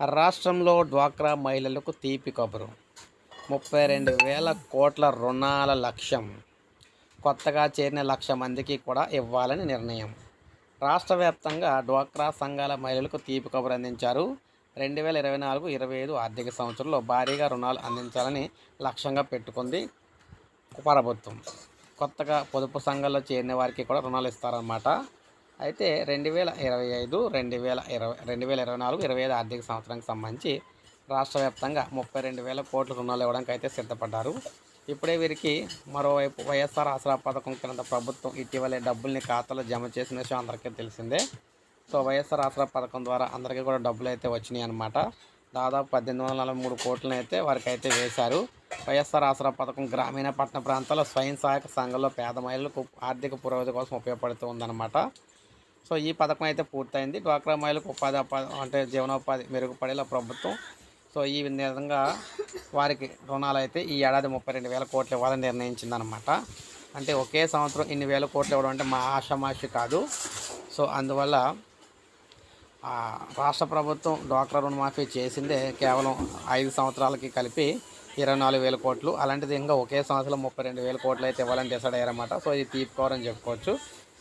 రాష్ట్రంలో డ్వాక్రా మహిళలకు తీపి కబురు ముప్పై రెండు వేల కోట్ల రుణాల లక్ష్యం. కొత్తగా చేరిన లక్ష మందికి కూడా ఇవ్వాలని నిర్ణయం. రాష్ట్ర వ్యాప్తంగా డ్వాక్రా సంఘాల మహిళలకు తీపి కబురు అందించారు. రెండు వేల ఇరవై నాలుగు ఇరవై ఐదు ఆర్థిక సంవత్సరంలో భారీగా రుణాలు అందించాలని లక్ష్యంగా పెట్టుకుంది ప్రభుత్వం. కొత్తగా పొదుపు సంఘాల్లో చేరిన వారికి కూడా రుణాలు ఇస్తారన్నమాట. అయితే రెండు వేల ఇరవై ఐదు రెండు వేల ఇరవై రెండు వేల ఇరవై నాలుగు ఇరవై ఐదు ఆర్థిక సంవత్సరానికి సంబంధించి రాష్ట్ర వ్యాప్తంగా ముప్పై రెండు వేల కోట్ల రుణాలు ఇవ్వడానికి అయితే సిద్ధపడ్డారు. ఇప్పుడే వీరికి మరోవైపు వైఎస్ఆర్ ఆసరా పథకం కింద ప్రభుత్వం ఇటీవలే డబ్బుల్ని ఖాతాలో జమ చేసిన విషయం అందరికీ తెలిసిందే. సో వైఎస్ఆర్ ఆసరా పథకం ద్వారా అందరికీ కూడా డబ్బులు అయితే వచ్చినాయి అనమాట దాదాపు పద్దెనిమిది వందల నలభై మూడు కోట్లను అయితే వారికి అయితే వేశారు. వైఎస్ఆర్ ఆసరా పథకం గ్రామీణ పట్టణ ప్రాంతాల్లో స్వయం సహాయక సంఘంలో పేద మహిళలకు ఆర్థిక పురోగతి కోసం ఉపయోగపడుతూ ఉందన్నమాట. సో ఈ పథకం అయితే పూర్తయింది. డ్వాక్రా మహిళలకు ఉపాధి అంటే జీవనోపాధి మెరుగుపడేలా ప్రభుత్వం. సో ఈ విధంగా వారికి రుణాలు అయితే ఈ ఏడాది ముప్పై రెండు వేల కోట్లు ఇవ్వాలని నిర్ణయించిందనమాట అంటే ఒకే సంవత్సరం ఇన్ని వేల కోట్లు ఇవ్వడం అంటే మా ఆషమాషి కాదు. సో అందువల్ల రాష్ట్ర ప్రభుత్వం డ్వాక్రా రుణమాఫీ చేసిందే కేవలం ఐదు సంవత్సరాలకి కలిపి ఇరవై నాలుగు వేల కోట్లు. అలాంటిది ఇంకా ఒకే సంవత్సరం ముప్పై రెండు వేల కోట్లు అయితే ఇవ్వాలని డిసైడ్ అయ్యారన్నమాట. సో ఇది తీపుకోవాలని చెప్పుకోవచ్చు.